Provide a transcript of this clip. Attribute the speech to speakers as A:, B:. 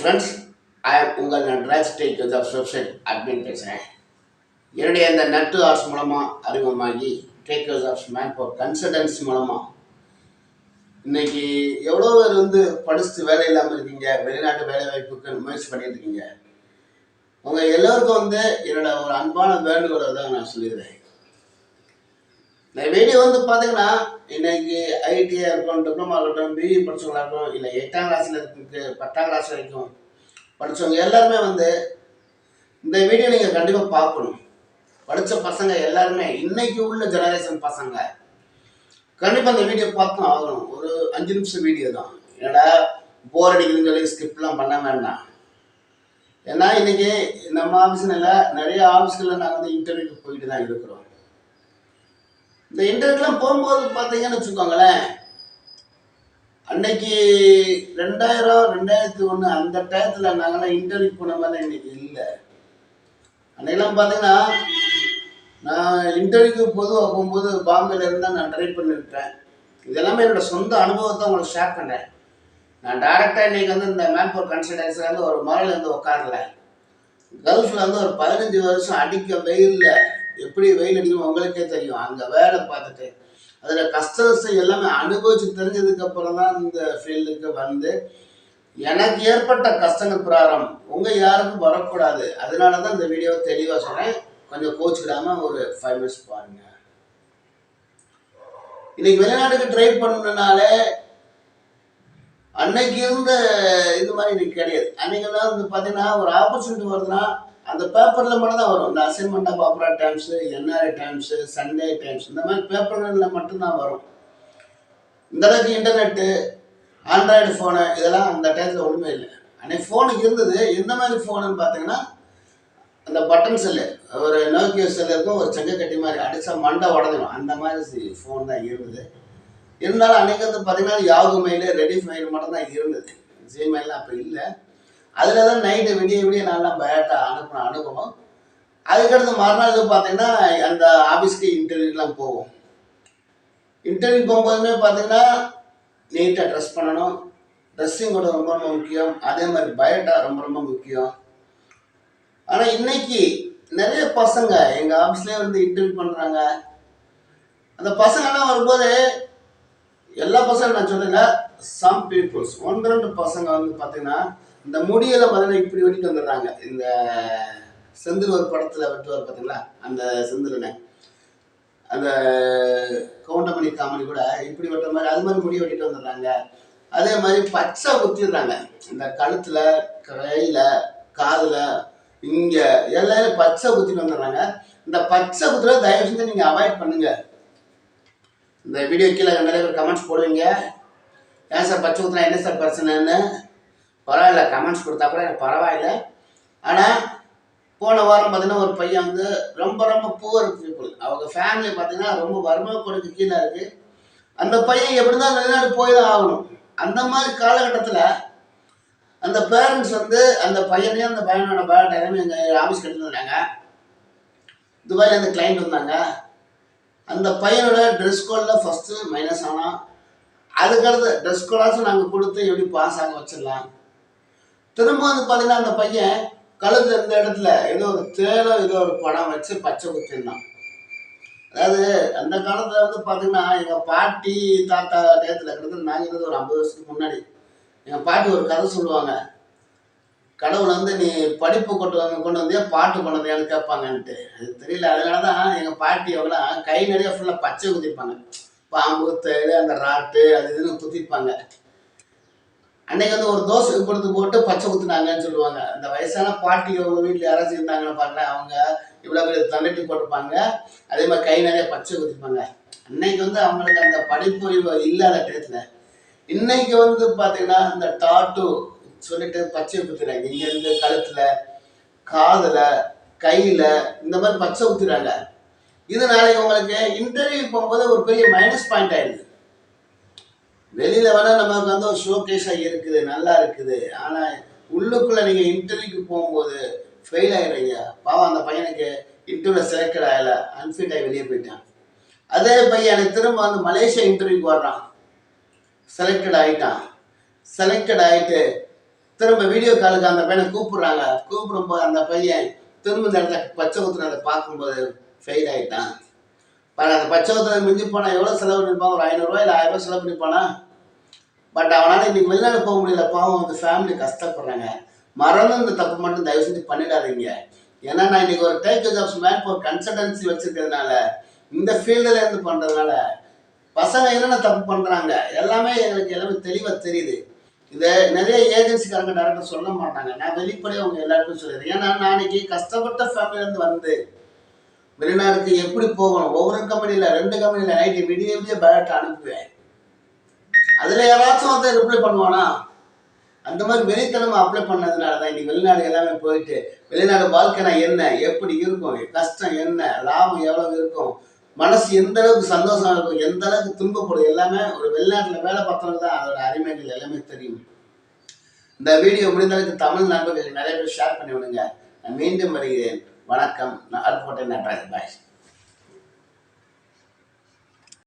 A: Friends ஐ உங்கள் Natraj tech of website admin பேசுகிறேன் என்னுடைய இந்த நட்டு ஆர்ஸ் மூலமாக அறிமுகமாகி takers of manpower consultancy மூலமாக இன்னைக்கு எவ்வளோ பேர் வந்து படிச்சுட்டு வேலை இல்லாமல் இருக்கீங்க வெளிநாட்டு வேலை வாய்ப்புக்கு முயற்சி பண்ணிட்டு இருக்கீங்க. உங்கள் எல்லோருக்கும் வந்து என்னோட ஒரு அன்பான வேண்டுகோளை தான் நான் சொல்லிடுறேன் இந்த வீடியோ வந்து பார்த்தீங்கன்னா இன்னைக்கு ஐடிஐ இருக்கட்டும் டிப்ளமா இருக்கட்டும் பிஇ படிச்சவங்களா இருக்கட்டும் இல்லை எட்டாம் கிளாஸில் இருக்கு பத்தாம் கிளாஸ் வரைக்கும் படிச்சவங்க எல்லாருமே வந்து இந்த வீடியோ நீங்கள் கண்டிப்பாக பார்க்கணும். படித்த பசங்க எல்லாருமே இன்னைக்கு உள்ள ஜெனரேஷன் பசங்க கண்டிப்பாக இந்த வீடியோ பார்த்து ஆகணும். ஒரு அஞ்சு நிமிஷம் வீடியோ தான். என்னடா போர் அடிக்குதுன்னு சொல்லி ஸ்கிப்லாம் பண்ண வேண்டாம். ஏன்னா இன்னைக்கு நம்ம ஆஃபீஸ்ல நிறைய ஆஃபீஸ்களில் நாங்கள் வந்து இன்டர்வியூக்கு போயிட்டு தான் இருக்கிறோம். இந்த இன்டர்வியூலாம் போகும்போது பார்த்தீங்கன்னு வச்சுக்கோங்களேன் அன்னைக்கு ரெண்டாயிரம் ரெண்டாயிரத்தி ஒன்று அந்த டயத்தில் நாங்களாம் இன்டர்வியூ போன மாதிரி இன்னைக்கு இல்லை. அன்னைக்கெல்லாம் பார்த்தீங்கன்னா நான் இன்டர்வியூக்கு பொதுவாக போகும்போது பாம்பேல இருந்தால் நான் ட்ரை பண்ணிருக்கேன் இதெல்லாமே என்னோட சொந்த அனுபவத்தை உங்களுக்கு ஷேர் பண்ணுறேன் நான் டேரெக்டாக இன்றைக்கி வந்து இந்த மேன் பவர் வந்து ஒரு முறையில் வந்து உட்காரல. கல்ஃபில் வந்து ஒரு பதினஞ்சு வருஷம் அடிக்க வெயிலில். எப்படி வெயில் அடிக்கும் உங்களுக்கே தெரியும். அங்கே வேலை பார்த்துட்டு அதில் கஷ்டத்தை எல்லாமே அனுபவிச்சு தெரிஞ்சதுக்கு அப்புறம் தான் இந்த ஃபீல்டுக்கு வந்து எனக்கு ஏற்பட்ட கஷ்டங்கள் பிராரம். உங்கள் யாருக்கும் வரக்கூடாது. அதனால தான் இந்த வீடியோ தெளிவாக சொன்னேன் கொஞ்சம் கோச்சிக்கிடாம ஒரு ஃபைவ் மினிட்ஸ் பாருங்க. இன்னைக்கு வெளிநாட்டுக்கு ட்ரை பண்ணனாலே அன்னைக்கு இருந்த இது மாதிரி இன்னைக்கு கிடையாது. அன்னைக்கெல்லாம் வந்து பார்த்தீங்கன்னா ஒரு ஆப்பர்ச்சுனிட்டி வருதுன்னா அந்த பேப்பரில் மட்டும் தான் வரும். இந்த assignment of ஆப்ரா times NRI times Sunday times இந்த மாதிரி பேப்பர்களில் மட்டும்தான் வரும். இந்த அளவுக்கு இன்டர்நெட்டு ஆண்ட்ராய்டு ஃபோனு இதெல்லாம் அந்த டயத்தில் ஒன்றுமே இல்லை. அன்னைக்கு ஃபோனுக்கு இருந்தது. எந்த மாதிரி ஃபோனுன்னு பார்த்தீங்கன்னா அந்த பட்டன் செல்லு ஒரு நோக்கியோ செல்லு இருக்கும் ஒரு செங்க கட்டி மாதிரி அடித்தா மண்டை உடஞ்சிடும் அந்த மாதிரி ஃபோன் தான் இருந்தது. இருந்தாலும் அன்னைக்கு வந்து பார்த்தீங்கன்னா யாகு மெயில் ரெடி மெயில் மட்டும் தான் இருந்தது ஜிமெயிலாம் அப்போ இல்லை. அதில் தான் நைட்டு விடிய விடிய நல்லா பேட்டா அனுப்பணும் அனுப்பணும். அதுக்கடுத்து மறுநாள் பார்த்தீங்கன்னா அந்த ஆஃபீஸ்க்கு இன்டர்வியூக்கெலாம் போவோம். இன்டர்வியூ போகும்போதுமே பார்த்தீங்கன்னா நீட்டாக ட்ரெஸ் பண்ணணும். ட்ரெஸ்ஸிங் கூட ரொம்ப ரொம்ப முக்கியம். அதே மாதிரி பயோட்டா ரொம்ப ரொம்ப முக்கியம். ஆனால் இன்னைக்கு நிறைய பசங்க எங்கள் ஆஃபீஸ்லேயே வந்து இன்டர்வியூ பண்ணுறாங்க அந்த பசங்கெல்லாம் வரும்போது எல்லா பசங்களும் நான் சொல்லலை சம் பீப்புள்ஸ் ஒன்று ரெண்டு பசங்க வந்து பார்த்தீங்கன்னா இந்த முடியெல்லாம் பார்த்தீங்கன்னா இப்படி வெட்டிட்டு வந்துடுறாங்க. இந்த செந்தில் ஒரு படத்தில் வெட்டுவார் பார்த்தீங்களா அந்த செந்திலனை. அந்த கவுண்டமணி காமெடி கூட இப்படி வெட்டுற மாதிரி அது மாதிரி முடி வெட்டிட்டு வந்துடுறாங்க. அதே மாதிரி பச்சை குத்திடுறாங்க. இந்த கழுத்தில் கையில் காதில் இங்கே எல்லாரும் பச்சை குத்திட்டு வந்துடுறாங்க. இந்த பச்சை குத்துல தயவு செஞ்சு நீங்கள் அவாய்ட் பண்ணுங்க. இந்த வீடியோ கீழே நிறைய பேர் கமெண்ட்ஸ் போடுவீங்க. ஏன் சார் பச்சை குத்துனா என்ன சார் பிரச்சனைன்னு? பரவாயில்ல கமெண்ட்ஸ் கொடுத்தா கூட எனக்கு பரவாயில்ல. ஆனால் போன வாரம் பார்த்தீங்கன்னா ஒரு பையன் வந்து ரொம்ப ரொம்ப புவர் பீப்புள் அவங்க ஃபேமிலி பார்த்தீங்கன்னா ரொம்ப வறுமை கொடுக்கு கீழே இருக்குது அந்த பையன் எப்படி தான் வெளிநாடு போய் தான் ஆகணும். அந்த மாதிரி காலகட்டத்தில் அந்த பேரண்ட்ஸ் வந்து அந்த பையனையும் அந்த பையனோட பேரண்ட் எல்லாமே எங்கள் ஆஃபீஸ் கட்டிருந்தாங்க துபாயில் அந்த கிளைண்ட் வந்தாங்க. அந்த பையனோட ட்ரெஸ் கோடில் ஃபஸ்ட்டு மைனஸ் ஆனால் அதுக்கடுத்து ட்ரெஸ் கோடாச்சும் நாங்கள் கொடுத்து எப்படி பாஸ் ஆக வச்சிடலாம். திரும்ப வந்து பார்த்தீங்கன்னா அந்த பையன் கழுத்து இருந்த இடத்துல ஏதோ ஒரு தேனோ ஏதோ ஒரு படம் வச்சு பச்சை குத்திருந்தான். அதாவது அந்த காலத்தில் வந்து பார்த்தீங்கன்னா எங்கள் பாட்டி தாத்தா டேத்தில் கிட்டத்தட்ட நாங்கள் இருந்தது ஒரு ஐம்பது வருஷத்துக்கு முன்னாடி. எங்கள் பாட்டி ஒரு கதை சொல்லுவாங்க. கடவுள் வந்து நீ படிப்பு கொண்டு வந்து கொண்டு வந்தியா பாட்டு கொண்டு வந்தியான்னு கேட்பாங்கன்ட்டு. அது தெரியல. அதனால தான் எங்கள் பாட்டி அவங்களாம் கை நிறைய ஃபுல்லாக பச்சை குத்திப்பாங்க. பாம்பு தேடு அந்த ராட்டு அது இதுன்னு குத்திப்பாங்க. அன்னைக்கு வந்து ஒரு தோசை கொடுத்து போட்டு பச்சை குத்துனாங்கன்னு சொல்லுவாங்க. அந்த வயசான பாட்டி அவங்க வீட்டில் யாராச்சும் இருந்தாங்கன்னு பாருங்க அவங்க இவ்வளோ பெரிய தண்டட்டி போட்டிருப்பாங்க. அதே மாதிரி கை நிறைய பச்சை குத்திப்பாங்க அன்னைக்கு வந்து அவங்களுக்கு அந்த படிப்பறிவு இல்லாத டயத்தில். இன்னைக்கு வந்து பார்த்தீங்கன்னா இந்த டாட்டு சொல்லிட்டு பச்சை குத்துறாங்க இங்கேருந்து கழுத்தில் காதில் கையில் இந்த மாதிரி பச்சை குத்துறாங்க இதனால இவங்களுக்கு உங்களுக்கு இன்டர்வியூ போகும்போது ஒரு பெரிய மைனஸ் பாயிண்ட் ஆயிடுது. வெளியில வர நமக்கு வந்து ஒரு ஷோகேஸாக இருக்குது நல்லா இருக்குது. ஆனால் உள்ளுக்குள்ள நீங்க இன்டர்வியூக்கு போகும்போது ஃபெயில் ஆயிடுறீங்க. பாவம் அந்த பையனுக்கு இன்டர்வியூல செலக்டட் ஆகல. அன்ஃபிட் ஆகி வெளியே போயிட்டான். அதே பையன் எனக்கு திரும்ப வந்து மலேசியா இன்டர்வியூக்கு வர்றான். செலக்டட் ஆகிட்டான் செலக்டட் ஆகிட்டு திரும்ப வீடியோ காலுக்கு அந்த பையனை கூப்பிடுறாங்க. கூப்பிடும்போது அந்த பையன் திரும்ப இந்த இடத்த பச்சை ஊத்துனதை பார்க்கும்போது ஃபெயில் ஆயிட்டான். பாரு அந்த பச்சை மிஞ்சி போனால் எவ்வளோ செலவு பண்ணிருப்பான் ஒரு ஐநூறுரூவா இல்லை ஆயிரம் ரூபாய் செலவு பண்ணியிருப்பானா பட் அவனால் இன்னைக்கு வெளிநாடு போக முடியல. பாவம் அந்த ஃபேமிலி கஷ்டப்படுறாங்க. மறந்து இந்த தப்பு மட்டும் தயவு செஞ்சு பண்ணிடாதீங்க. ஏன்னா நான் இன்னைக்கு ஒரு டேக் ஜாப்ஸ் மேன் ஒரு கன்சல்டன்சி வச்சுருக்கிறதுனால இந்த ஃபீல்டில் இருந்து பண்ணுறதுனால பசங்க என்னென்ன தப்பு பண்ணுறாங்க எல்லாமே எங்களுக்கு எல்லாமே தெளிவாக தெரியுது. இதை நிறைய ஏஜென்சிக்காரங்க டேரக்டர் சொல்ல மாட்டாங்க. நான் வெளிப்படையாக அவங்க எல்லாருக்கும் சொல்லிடுறேன் ஏன்னா நான் நாளைக்கு கஷ்டப்பட்ட ஃபேமிலியிலேருந்து வந்து வெளிநாடுக்கு எப்படி போகணும்? ஒவ்வொரு கம்பெனியில் ரெண்டு கம்பெனியில் நைட்டு விடிய விடிய பேலட் அனுப்புவேன். அதில் யாராச்சும் வந்து ரிப்ளை பண்ணுவானா? அந்த மாதிரி வெளித்தனமா அப்ளை பண்ணதுனால தான் இன்னைக்கு வெளிநாடு எல்லாமே போயிட்டு வெளிநாடு வாழ்க்கைனா என்ன? எப்படி இருக்கும்? கஷ்டம் என்ன? லாபம் எவ்வளவு இருக்கும்? மனசு எந்த அளவுக்கு சந்தோஷமா இருக்கும்? எந்த அளவுக்கு துன்பப்படும்? எல்லாமே ஒரு வெளிநாட்டில் வேலை பார்த்தவங்க தான் அதோட அருமைகள் எல்லாமே தெரியும். இந்த வீடியோ முடிந்த அளவுக்கு தமிழ் நண்பர்கள் நிறைய பேர் ஷேர் பண்ணி விடுங்க நான் மீண்டும் வருகிறேன். வணக்கம். நான் அருப்போட்டை நட்ராஜ் பாய்